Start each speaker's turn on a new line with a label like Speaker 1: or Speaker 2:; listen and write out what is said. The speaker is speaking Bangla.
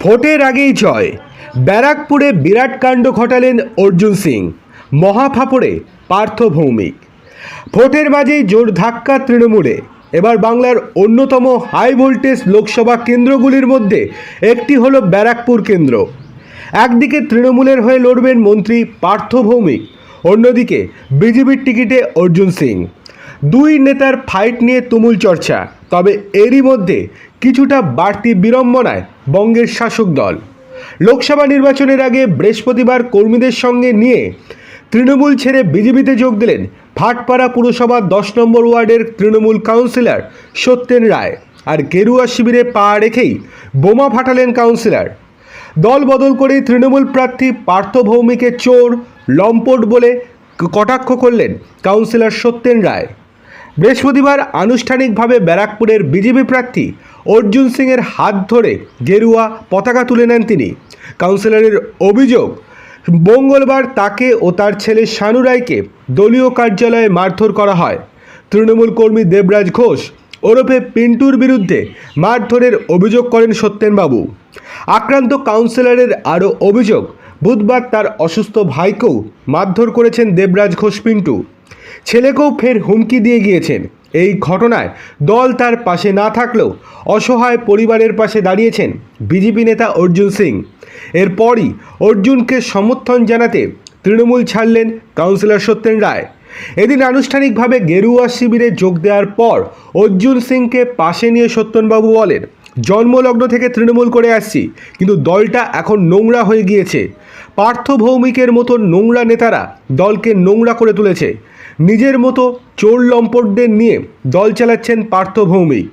Speaker 1: ভোটের আগেই জয়। ব্যারাকপুরে বিরাট কাণ্ড ঘটালেন অর্জুন সিং, মহাফাপড়ে পার্থ ভৌমিক। ভোটের মাঝেই জোর ধাক্কা তৃণমূলে। এবার বাংলার অন্যতম হাই ভোল্টেজ লোকসভা কেন্দ্রগুলির মধ্যে একটি হলো ব্যারাকপুর কেন্দ্র। একদিকে তৃণমূলের হয়ে লড়বেন মন্ত্রী পার্থ ভৌমিক, অন্যদিকে বিজেপির টিকিটে অর্জুন সিং। দুই নেতার ফাইট নিয়ে তুমুল চর্চা। তবে এরই মধ্যে কিছুটা বাড়তি বিড়ম্বনায় বঙ্গের শাসক দল। লোকসভা নির্বাচনের আগে বৃহস্পতিবার কর্মীদের সঙ্গে নিয়ে তৃণমূল ছেড়ে বিজেপিতে যোগ দিলেন ভাটপাড়া পুরসভা দশ নম্বর ওয়ার্ডের তৃণমূল কাউন্সিলর সত্যেন রায়। আর গেরুয়া শিবিরে পা রেখেই বোমা ফাটালেন কাউন্সিলর। দল বদল করেই তৃণমূল প্রার্থী পার্থ ভৌমিকে চোর, লম্পট বলে কটাক্ষ করলেন কাউন্সিলর সত্যেন রায়। বৃহস্পতিবার আনুষ্ঠানিকভাবে ব্যারাকপুরের বিজেপি প্রার্থী অর্জুন সিংয়ের হাত ধরে গেরুয়া পতাকা তুলে নেন তিনি। কাউন্সিলরের অভিযোগ, মঙ্গলবার তাকে ও তার ছেলে শানু রায়কে দলীয় কার্যালয়ে মারধর করা হয়। তৃণমূল কর্মী দেবরাজ ঘোষ ওরফে পিন্টুর বিরুদ্ধে মারধরের অভিযোগ করেন সত্যেনবাবু। আক্রান্ত কাউন্সিলরের আরও অভিযোগ, বুধবার তার অসুস্থ ভাইকেও মারধর করেছেন দেবরাজ ঘোষ পিন্টু। ছেলেকেও ফের হুমকি দিয়ে গিয়েছেন। এই ঘটনায় দল তার পাশে না থাকলেও অসহায় পরিবারের পাশে দাঁড়িয়েছেন বিজেপি নেতা অর্জুন সিং। এরপরই অর্জুনকে সমর্থন জানাতে তৃণমূল ছাড়লেন কাউন্সিলর সত্যেন রায়। এদিন আনুষ্ঠানিকভাবে গেরুয়া শিবিরে যোগ দেওয়ার পর অর্জুন সিংকে পাশে নিয়ে সত্যনবাবু বলেন, জন্মলগ্ন থেকে তৃণমূল করে আসছি, কিন্তু দলটা এখন নোংরা হয়ে গিয়েছে। পার্থ ভৌমিকের মতো নোংরা নেতারা দলকে নোংরা করে তুলেছে। নিজের মতো চোর লম্পটদের নিয়ে দল চালাচ্ছেন পার্থ ভৌমিক